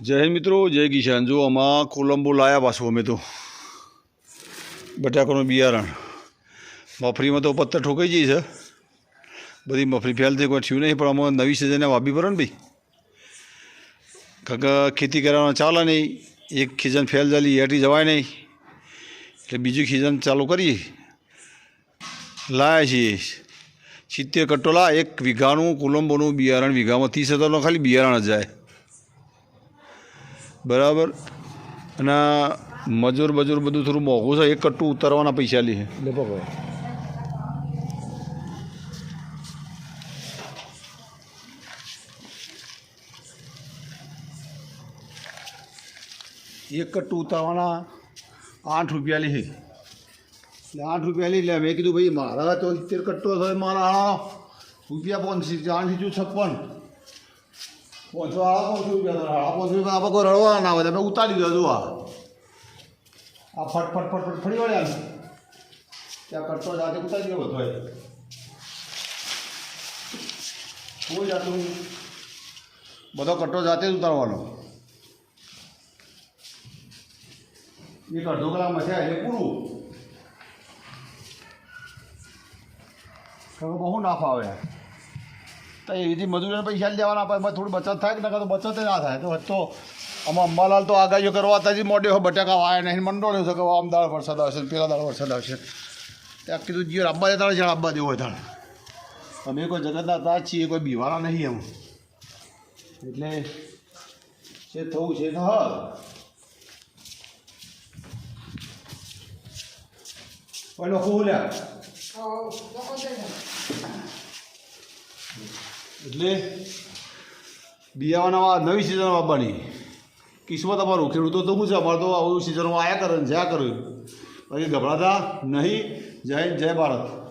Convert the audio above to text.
જય હિન્દ મિત્રો, જય કિસાન. જો આમાં કોલંબો લાયા પાછું અમે તો. બટાકાનું બિયારણ. મફરીમાં તો પત્તર ઠોકાઈ જઈ છે. બધી મફરી ફેલ થઈ, કોઈ થયું નહીં, પણ આમાં નવી સિઝને વાપી પડે ને ભાઈ? કારણ કે ખેતી કરવાના ચાલે નહીં. એક ખીજન ફેલ ચાલી, હેઠી જવાય નહીં. એટલે બીજું ખીજન ચાલુ કરીએ. લાયા છીએ. સિત્તેર કટ્ટો લા એક વીઘાનું, કોલંબોનું બિયારણ વીઘામાં ત્રીસ હજારનો ખાલી બિયારણ જ જાય. બરાબર? અને મજૂર બજૂર બધું થોડું મોંઘું છે, એક કટ્ટું ઉતારવાના પૈસા લે એક કટ્ટું ઉતારવાના આઠ રૂપિયા એટલે આઠ રૂપિયા લઈ લે મેં કીધું, ભાઈ, મારા તો સિત્તેર કટ્ટો થાય મારા રૂપિયા પોનસી આઠ બીજું છપ્પન. પોંચો આ પોંચો રૂપિયા આ પોંચો રૂપિયા આપણે કોઈ રડવા ના હોય તમે ઉતારી દો આ આ ફટ ફટ ફટ ફટ ફરી વળ્યા ત્યાં કરતો જાતે ઉતારી ગયો બધો કોઈ જાતું બધો કટ્ટો જાતે જ ઉતારવાનો એક અડધો કલાકમાં છે એટલે પૂરું બહુ ના આવે તો એથી મજૂરીને પૈસા લેવાના આપણે એમાં થોડી બચત થાય કે નકર તો બચત ના થાય. તો તો આમાં અંબાલાલ તો આગાહીઓ કરવા હતા જ મોડ્યો બટાકા વાય નહીં. મંડોળ્યો છે કે આમ દાળ વરસાદ આવશે પેલા દાળ વરસાદ આવશે. ત્યાં કીધું જીઓ રાબા દેતા જ્યાં આંબા દેવો હોય અમે કોઈ જગતના તાજ છીએ, કોઈ બીવાના નહીં એમ. એટલે જે થવું છે તો હા કોઈ લોકો બોલ્યા. એટલે બિયાવાના નવી સિઝન આવવાની કિસ્મત અમારું, ખેડૂતો તો શું છે, અમારે તો આવું સિઝનમાં આયા કરે ને જ્યાં કર્યું બાકી ગભરાતા નહીં. જય જય ભારત.